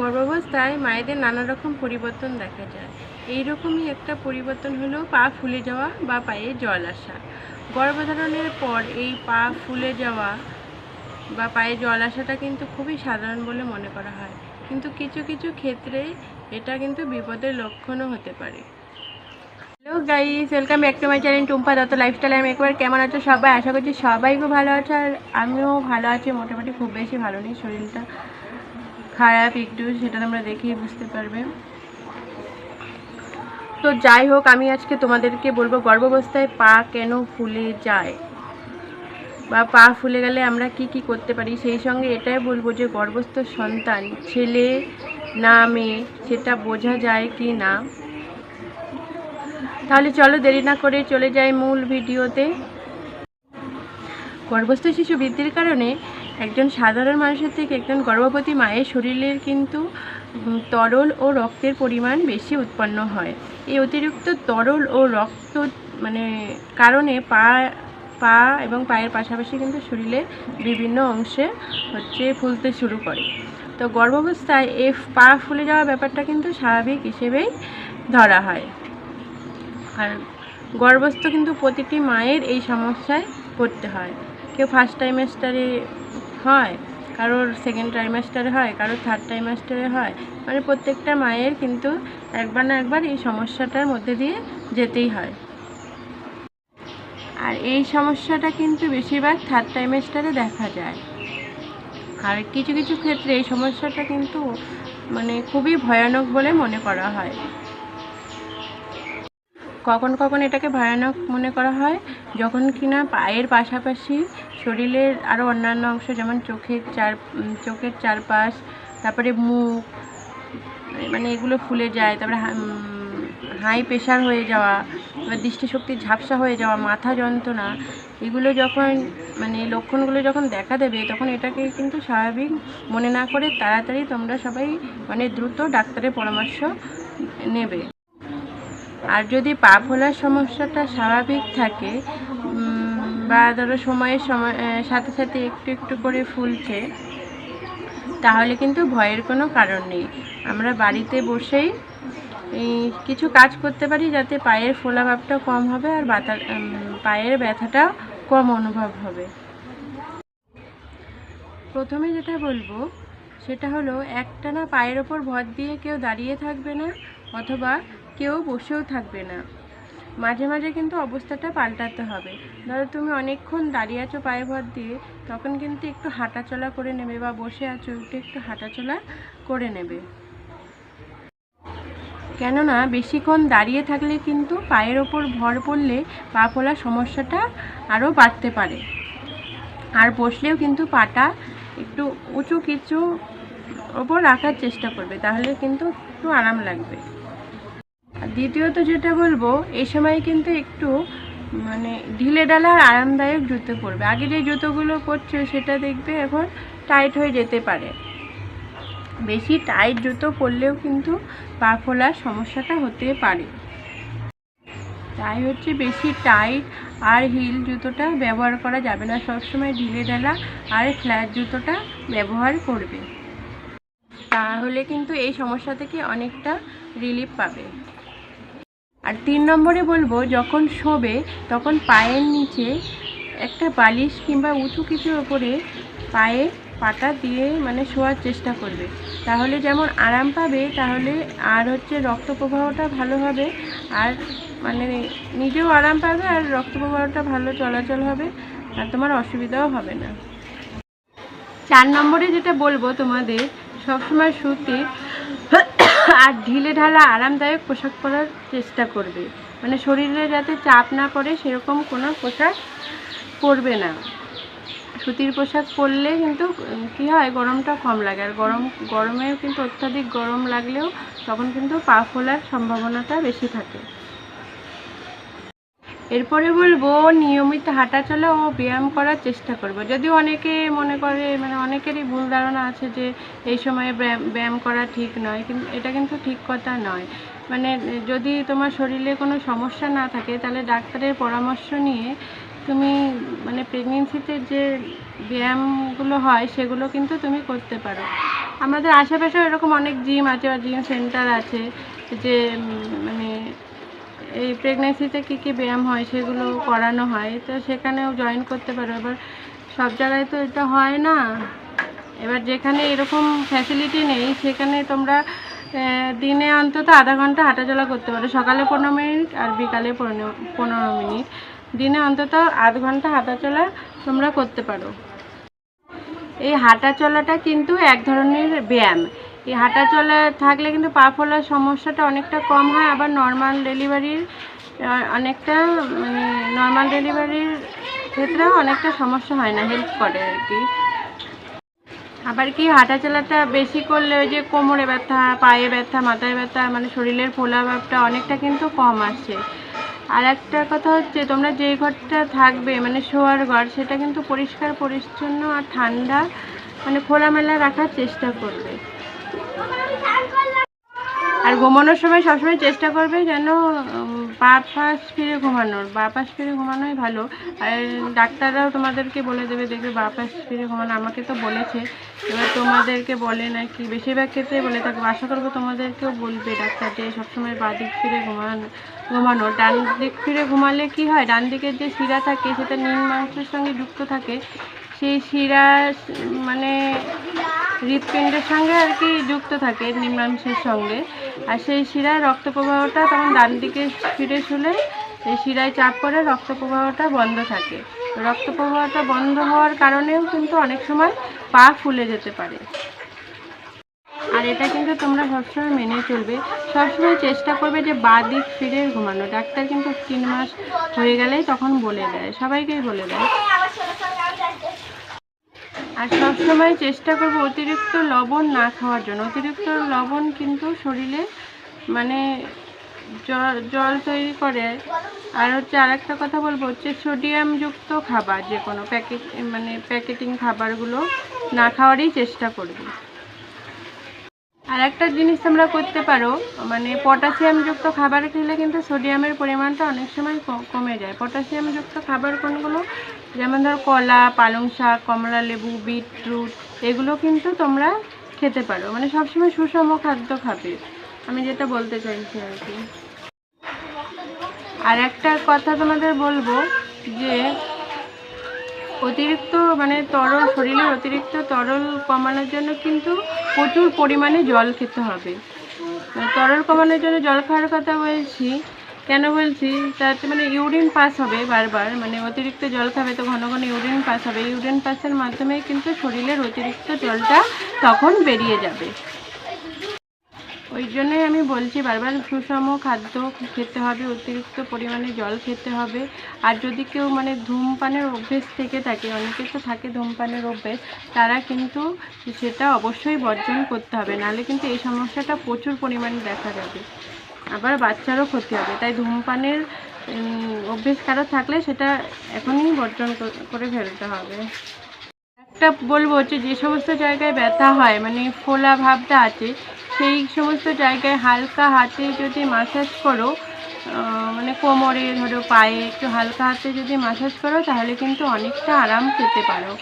গর্ভাবস্থায় মায়েদের নানা রকম পরিবর্তন দেখা যায়। এই রকমই একটা পরিবর্তন হলো পা ফুলে যাওয়া বা পায়ে জল আসা। গর্ভধারণের পর এই পা ফুলে যাওয়া বা পায়ে জল আসাটা কিন্তু খুবই সাধারণ বলে মনে করা হয়। কিন্তু কিছু কিছু ক্ষেত্রে এটা কিন্তু বিপদের লক্ষণও হতে পারে। Hello guys, welcome back to my channel Tumpa Dutta lifestyle. আমি একবার কেমন আছো সবাই? আশা করছি সবাই খুব ভালো আছে আর আমিও ভালো আছি। মোটামুটি খুব বেশি ভালো নেই শরীরটা। খারাপ একটু, সেটা তোমরা দেখেই বুঝতে পারবে। তো যাই হোক, আমি আজকে তোমাদেরকে বলব, গর্ভাবস্থায় পা কেন ফুলে যায়? বা পা ফুলে গেলে আমরা কি কি করতে পারি? সেই সঙ্গে এটাই বলব যে, গর্ভস্থ সন্তান, ছেলে না মেয়ে, সেটা বোঝা যায় কি না? তাহলে চলো দেরি না করে চলে যাই মূল ভিডিওতে। গর্ভস্থ শিশু বৃদ্ধির কারণে একজন সাধারণ মানুষের থেকে একজন গর্ভবতী মায়ের শরীরের কিন্তু তরল ও রক্তের পরিমাণ বেশি উৎপন্ন হয়। এই অতিরিক্ত তরল ও রক্ত মানে কারণে পা পা এবং পায়ের পাশাপাশি কিন্তু শরীরের বিভিন্ন অংশে হচ্ছে ফুলতে শুরু করে। তো গর্ভাবস্থায় এই পা ফুলে যাওয়া ব্যাপারটা কিন্তু স্বাভাবিক হিসেবেই ধরা হয়। আর গর্ভস্থ কিন্তু প্রতিটি মায়ের এই সমস্যায় পড়তে হয়। কেউ ফার্স্ট ট্রাইমেস্টারে হয়, কারোর সেকেন্ড ট্রাইমেস্টারে হয়, কারোর থার্ড ট্রাইমেস্টারে হয়। মানে প্রত্যেকটা মায়ের কিন্তু একবার না একবার এই সমস্যাটার মধ্যে দিয়ে যেতেই হয়। আর এই সমস্যাটা কিন্তু বেশিরভাগ থার্ড ট্রাইমেস্টারে দেখা যায়। আর কিছু কিছু ক্ষেত্রে এই সমস্যাটা কিন্তু মানে খুবই ভয়ানক বলে মনে করা হয়। কখন কখন এটাকে ভয়ানক মনে করা হয়? যখন কিনা পায়ের পাশাপাশি শরীরের আরও অন্যান্য অংশ, যেমন চোখের চার চোখের চারপাশ, তারপরে মুখ মানে এগুলো ফুলে যায়, তারপরে হাই প্রেশার হয়ে যাওয়া এবার দৃষ্টিশক্তি ঝাপসা হয়ে যাওয়া, মাথা যন্ত্রণা, এগুলো যখন মানে লক্ষণগুলো যখন দেখা দেবে, তখন এটাকে কিন্তু স্বাভাবিক মনে না করে তাড়াতাড়ি তোমরা সবাই মানে দ্রুত ডাক্তারের পরামর্শ নেবে। আর যদি পা ফোলার সমস্যাটা স্বাভাবিক থাকে বা ধরো সময়ের সময় সাথে সাথে একটু একটু করে ফুলছে, তাহলে কিন্তু ভয়ের কোনো কারণ নেই। আমরা বাড়িতে বসেই কিছু কাজ করতে পারি যাতে পায়ের ফোলা ভাবটা কম হবে আর বাতা পায়ের ব্যথাটা কম অনুভব হবে। প্রথমে যেটা বলব, সেটা হলো একটানা পায়ের ওপর ভর দিয়ে কেউ দাঁড়িয়ে থাকবে না, অথবা কেউ বসেও থাকবে না। মাঝে মাঝে কিন্তু অবস্থাটা পাল্টাতে হবে। ধরো তুমি অনেকক্ষণ দাঁড়িয়ে আছো পায়ে ভর দিয়ে, তখন কিন্তু একটু হাঁটাচলা করে নেবে বা বসে আছো একটু একটু হাঁটাচলা করে নেবে। কেননা বেশিক্ষণ দাঁড়িয়ে থাকলে কিন্তু পায়ের ওপর ভর পড়লে পা ফোলার সমস্যাটা আরও বাড়তে পারে। আর বসলেও কিন্তু পাটা একটু উঁচু কিছু ওপর রাখার চেষ্টা করবে, তাহলে কিন্তু একটু আরাম লাগবে। দ্বিতীয়ত যেটা বলব এই সময় কিন্তু একটু মানে ঢিলে ডালা আর আরামদায়ক জুতো পরবে। আগে যে জুতোগুলো পরছো সেটা দেখবে এখন টাইট হয়ে যেতে পারে। বেশি টাইট জুতো পরলেও কিন্তু পা ফোলার সমস্যাটা হতে পারে। তাই হচ্ছে বেশি টাইট আর হিল জুতোটা ব্যবহার করা যাবে না। সবসময় ঢিলে ঢালা আর ফ্ল্যাট জুতোটা ব্যবহার করবে। তাহলে কিন্তু এই সমস্যা থেকে অনেকটা রিলিফ পাবে। আর তিন নম্বরে বলব, যখন শোবে, তখন পায়ের নিচে একটা বালিশ কিংবা উঁচু কিছুর ওপরে পায়ে পাটা দিয়ে মানে শোয়ার চেষ্টা করবে। তাহলে যেমন আরাম পাবে, তাহলে আর হচ্ছে রক্ত প্রবাহটা ভালো হবে। আর মানে নিজেও আরাম পাবে আর রক্ত প্রবাহটা ভালো চলাচল হবে, আর তোমার অসুবিধাও হবে না। চার নম্বরে যেটা বলব তোমাদের, সবসময় শুতে আর ঢিলে ঢালা আরামদায়ক পোশাক পরার চেষ্টা করবে। মানে শরীরে যাতে চাপ না পড়ে সেরকম কোনো পোশাক পরবে না। সুতির পোশাক পরলে কিন্তু, কি হয়, গরমটা কম লাগে। আর গরম গরমেও কিন্তু অত্যাধিক গরম লাগলেও তখন কিন্তু পা ফোলার সম্ভাবনাটা বেশি থাকে। এরপরে বলব, নিয়মিত হাঁটাচলা ও ব্যায়াম করার চেষ্টা করব। যদিও অনেকে মনে করে মানে অনেকেরই ভুল ধারণা আছে যে, এই সময়ে ব্যায়াম ব্যায়াম করা ঠিক নয় কিন্তু এটা কিন্তু ঠিক কথা নয়। মানে যদি তোমার শরীরে কোনো সমস্যা না থাকে, তাহলে ডাক্তারের পরামর্শ নিয়ে তুমি মানে প্রেগনেন্সিতে যে ব্যায়ামগুলো হয়, সেগুলো কিন্তু তুমি করতে পারো। আমাদের আশেপাশে এরকম অনেক জিম আছে বা জিম সেন্টার আছে যে মানে এই প্রেগনেন্সিতে কী কী ব্যায়াম হয় সেগুলো করানো হয়, তো সেখানেও জয়েন করতে পারো। এবার সব জায়গায় তো এটা হয় না। এবার যেখানে এরকম ফ্যাসিলিটি নেই, সেখানে তোমরা দিনে অন্তত আধা ঘণ্টা হাঁটাচলা করতে পারো। সকালে পনেরো মিনিট আর বিকালে পনেরো পনেরো মিনিট। দিনে অন্তত আধ ঘণ্টা হাঁটাচলা তোমরা করতে পারো। এই হাঁটা চলাটা কিন্তু এক ধরনের ব্যায়াম। এই হাঁটা চলা থাকলে কিন্তু পা ফোলার সমস্যাটা অনেকটা কম হয়, আবার নর্মাল ডেলিভারির অনেকটা মানে নর্মাল ডেলিভারির ক্ষেত্রেও অনেকটা সমস্যা হয় না হেল্প করে আর কি। আবার কি হাঁটা চলাটা বেশি করলে ওই যে কোমরে ব্যথা, পায়ে ব্যথা, মাথায় ব্যথা মানে শরীরের ফোলা ভাবটা অনেকটা কিন্তু কম আসে। আর একটা কথা হচ্ছে, তোমরা যেই ঘরটা থাকবে মানে শোয়ার ঘর, সেটা কিন্তু পরিষ্কার, পরিচ্ছন্ন আর ঠান্ডা মানে খোলামেলা রাখার চেষ্টা করবে। আর ঘুমানোর সময় সবসময় চেষ্টা করবে যেন পাশ ফিরে ঘুমানোর। বা পাশ ফিরে ঘুমানোই ভালো। আর ডাক্তাররাও তোমাদেরকে বলে দেবে, দেখবে বা পাশ ফিরে ঘুমানো। আমাকে তো বলেছে। এবার তোমাদেরকে বলে নাকি, বেশিরভাগ ক্ষেত্রে বলে থাকবে আশা করব তোমাদেরকেও বলবে ডাক্তার যে, সবসময় বাঁ দিক ফিরে ঘুমানো ঘুমানো। ডান দিক ফিরে ঘুমালে কি হয়? ডান দিকের যে শিরা থাকে, সেটা নীল মাংসের সঙ্গে যুক্ত থাকে। সেই শিরা মানে হৃৎপিণ্ডের সঙ্গে আর কি যুক্ত থাকে নিম্নাংশের সঙ্গে। আর সেই শিরায় রক্ত প্রবাহটা তখন ডান দিকে ফিরে শুলে এই শিরায় চাপ পড়ে রক্ত প্রবাহটা বন্ধ থাকে। রক্ত প্রবাহটা বন্ধ হওয়ার কারণেও কিন্তু অনেক সময় পা ফুলে যেতে পারে। আর এটা কিন্তু তোমরা সবসময় মেনে চলবে। সবসময় চেষ্টা করবে যে বা দিক ফিরে ঘুমানো। ডাক্তার কিন্তু তিন মাস হয়ে গেলেই তখন বলে দেয়, সবাইকেই বলে দেয়। আর সবসময় চেষ্টা করব অতিরিক্ত লবণ না খাওয়ার জন্য। অতিরিক্ত লবণ কিন্তু শরীরে মানে জল জল তৈরি করে। আর হচ্ছে আর একটা কথা বলব, হচ্ছে সোডিয়ামযুক্ত খাবার, যে কোনো প্যাকেট মানে প্যাকেটিং খাবারগুলো না খাওয়ারই চেষ্টা করবে। আর একটা জিনিস তোমরা করতে পারো মানে পটাশিয়ামযুক্ত খাবার খেলে কিন্তু সোডিয়ামের পরিমাণটা অনেক সময় কমে যায়। পটাশিয়ামযুক্ত খাবার কোনগুলো? যেমন ধর কলা, পালং শাক, কমলা লেবু, বিটরুট, এগুলো কিন্তু তোমরা খেতে পারো। মানে সবসময় সুষম খাদ্য খাবে। আমি যেটা বলতে চাইছি আর কি। আর একটা কথা তোমাদের বলব যে অতিরিক্ত মানে তরল, শরীরের অতিরিক্ত তরল কমানোর জন্য কিন্তু প্রচুর পরিমাণে জল খেতে হবে। তরল কমানোর জন্য জল খাওয়ার কথা বলছি, কেন বলছি? তাতে মানে ইউরিন পাস হবে বারবার মানে অতিরিক্ত জল খাবে তো ঘন ঘন ইউরিন পাস হবে। ইউরিন পাসের মাধ্যমে কিন্তু শরীরের অতিরিক্ত জলটা তখন বেরিয়ে যাবে। ওই জন্যই আমি বলছি বারবার সুষম খাদ্য খেতে হবে, অতিরিক্ত পরিমাণে জল খেতে হবে। আর যদি কেউ মানে ধূমপানের অভ্যেস থেকে থাকে, অনেকে তো থাকে ধূমপানের অভ্যেস, তারা কিন্তু সেটা অবশ্যই বর্জন করতে হবে। নাহলে কিন্তু এই সমস্যাটা প্রচুর পরিমাণে দেখা যাবে। আবার বাচ্চারও ক্ষতি হবে। তাই ধূমপানের অভ্যেস কারও থাকলে সেটা এখনই বর্জন করে ফেলতে হবে। একটা বলব যে যে সমস্ত জায়গায় ব্যথা হয় মানে ফোলা ভাবটা আছে সেই সমস্ত জায়গায় হালকা হাতে যদি মাসাজ করো মানে কোমরে ধরো, পায়ে একটু হালকা হাতে যদি মাসাজ করো, তাহলে কিন্তু অনেকটা আরাম পেতে পারো।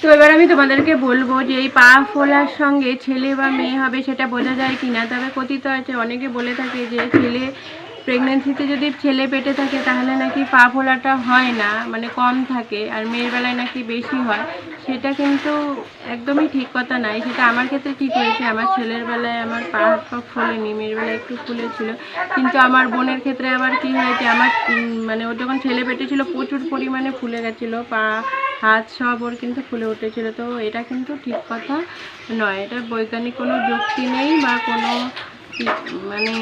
তো এবার আমি তোমাদেরকে বলব যে এই পা ফোলার সঙ্গে ছেলে বা মেয়ে হবে সেটা বোঝা যায় কি না তবে কথিত আছে, অনেকে বলে থাকে যে ছেলে প্রেগনেন্সিতে যদি ছেলে পেটে থাকে, তাহলে নাকি পা ফোলাটা হয় না মানে কম থাকে, আর মেয়ের বেলায় নাকি বেশি হয়। সেটা কিন্তু একদমই ঠিক কথা নাই সেটা আমার ক্ষেত্রে ঠিক হয়েছে। আমার ছেলের বেলায় আমার পা হাত পা ফোলেনি, মেয়ের বেলায় একটু ফুলেছিল। কিন্তু আমার বোনের ক্ষেত্রে আবার কি হয়েছে, আমার মানে ওর যখন ছেলে পেটে ছিল, প্রচুর পরিমাণে ফুলে গেছিল, পা, হাত সব ওর কিন্তু ফুলে উঠেছিল। তো এটা কিন্তু ঠিক কথা নয়। এটা বৈজ্ঞানিক কোনো যুক্তি নেই বা কোনো মানে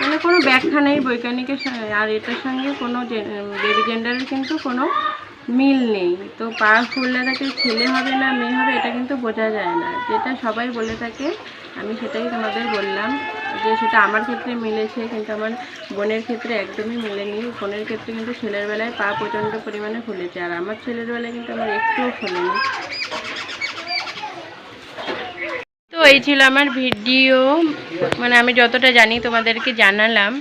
মানে কোনো ব্যাখ্যা নেই বৈজ্ঞানিকের আর এটার সঙ্গে কোনো বেবি জেন্ডারের কিন্তু কোনো মিল নেই। তো পা ফুললে তাকে ছেলে হবে না, মেয়ে হবে, এটা কিন্তু বোঝা যায় না। যেটা সবাই বলে থাকে, আমি সেটাই তোমাদের বললাম যে সেটা আমার ক্ষেত্রে মিলেছে, কিন্তু আমার বোনের ক্ষেত্রে একদমই মিলেনি। বোনের ক্ষেত্রে কিন্তু ছেলের বেলায় পা প্রচণ্ড পরিমাণে ফুলেছে, আর আমার ছেলের বেলায় কিন্তু আমার একটুও ফুলেনি। এই ছিল আমার ভিডিও মানে আমি যতটা জানি তোমাদেরকে জানালাম।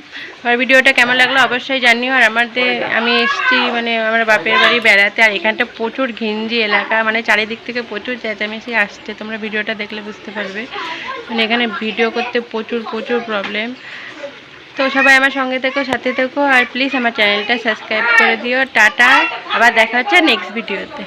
আমার ভিডিওটা কেমন লাগল অবশ্যই জানিও। আর আমাদের আমি এসেছি মানে আমার বাপের বাড়ি বেড়াতে, আর এখানটা প্রচুর ঘিঞ্জি এলাকা মানে চারিদিক থেকে প্রচুর চেঁচামেচি আসছে। তোমরা ভিডিওটা দেখলে বুঝতে পারবে। মানে এখানে ভিডিও করতে প্রচুর প্রচুর প্রবলেম তো সবাই আমার সঙ্গে থেকো, সাথে থেকো, আর প্লিজ আমার চ্যানেলটা সাবস্ক্রাইব করে দিও। টাটা, আবার দেখা হচ্ছে নেক্সট ভিডিওতে